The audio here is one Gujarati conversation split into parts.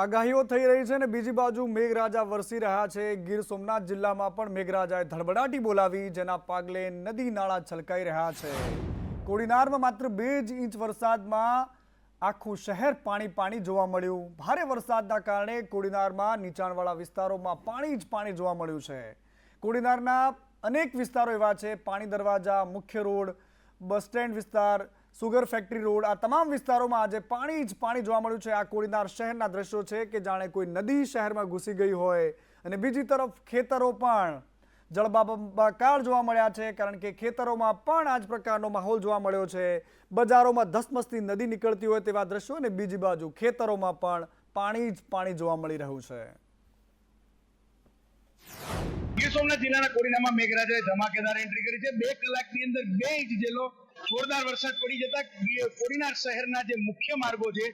આગાહીઓ થઈ રહી છે અને બીજી બાજુ મેઘરાજા વરસી રહ્યા છે. ગીર સોમનાથ જિલ્લામાં પણ મેઘરાજાએ ધડબડાટી બોલાવી, જેના પાગલે નદી નાળા છલકાઈ રહ્યા છે. કોડીનારમાં માત્ર બે જ ઇંચ વરસાદમાં આખું શહેર પાણી પાણી જોવા મળ્યું. ભારે વરસાદના કારણે કોડીનારમાં નીચાણવાળા વિસ્તારોમાં પાણી જ પાણી જોવા મળ્યું છે. કોડીનારના અનેક વિસ્તારો એવા છે. પાણી દરવાજા, મુખ્ય રોડ, બસ સ્ટેન્ડ વિસ્તાર સુગર ફેક્ટરી રોડ આ તમામ વિસ્તારોમાં આજે પાણી જ પાણી જોવા મળ્યું છે. આ કોડીનાર શહેરના દ્રશ્યો છે કે જાણે કોઈ નદી શહેરમાં ઘૂસી ગઈ હોય. અને બીજી તરફ ખેતરો પણ જળબાબંબાકાર જોવા મળ્યા છે, કારણ કે ખેતરોમાં પણ આ જ પ્રકારનો માહોલ જોવા મળ્યો છે. બજારોમાં ધસમસતી નદી નીકળતી હોય તેવા દ્રશ્યો અને બીજી બાજુ ખેતરોમાં પણ પાણી જ પાણી જોવા મળી રહ્યું છે. ગીર સોમનાથ જિલ્લાના કોડીનામાં મેઘરાજાએ ધમાકેદાર એન્ટ્રી કરી છે. બે કલાકની અંદર બે ઇંચ જેટલો જોરદાર વરસાદ પડી જતા કોડીનાર શહેરના જે મુખ્ય માર્ગો છે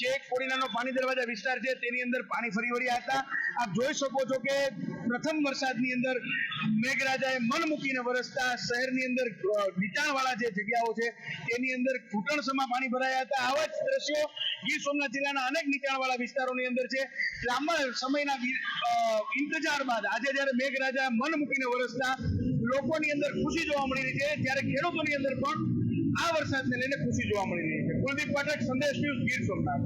જે કોડીનાનો પાણી દરવાજા વિસ્તાર છે, તેની અંદર પાણી ફરી વળ્યા હતા. આપ જોઈ શકો છો કે પ્રથમ વરસાદની અંદર મેઘરાજાએ મન મૂકીને વરસતા શહેરની અંદર નીચાણવાળા જે જગ્યાઓ છે, તેની અંદર ઘૂંટણસમાં પાણી ભરાયા હતા. આવા જ દ્રશ્યો ગીર સોમનાથ જિલ્લાના અનેક નીચાણવાળા વિસ્તારોની અંદર છે. લાંબા સમયના ઇંતજાર બાદ આજે જ્યારે મેઘરાજા મન મૂકીને વરસતા લોકોની અંદર ખુશી જોવા મળી રહી છે, ત્યારે ખેડૂતોની અંદર પણ આ વરસાદને લઈને ખુશી જોવા મળી રહી છે. કુલદીપ પાઠક, સંદેશ ન્યૂઝ ગીર સોમનાથ.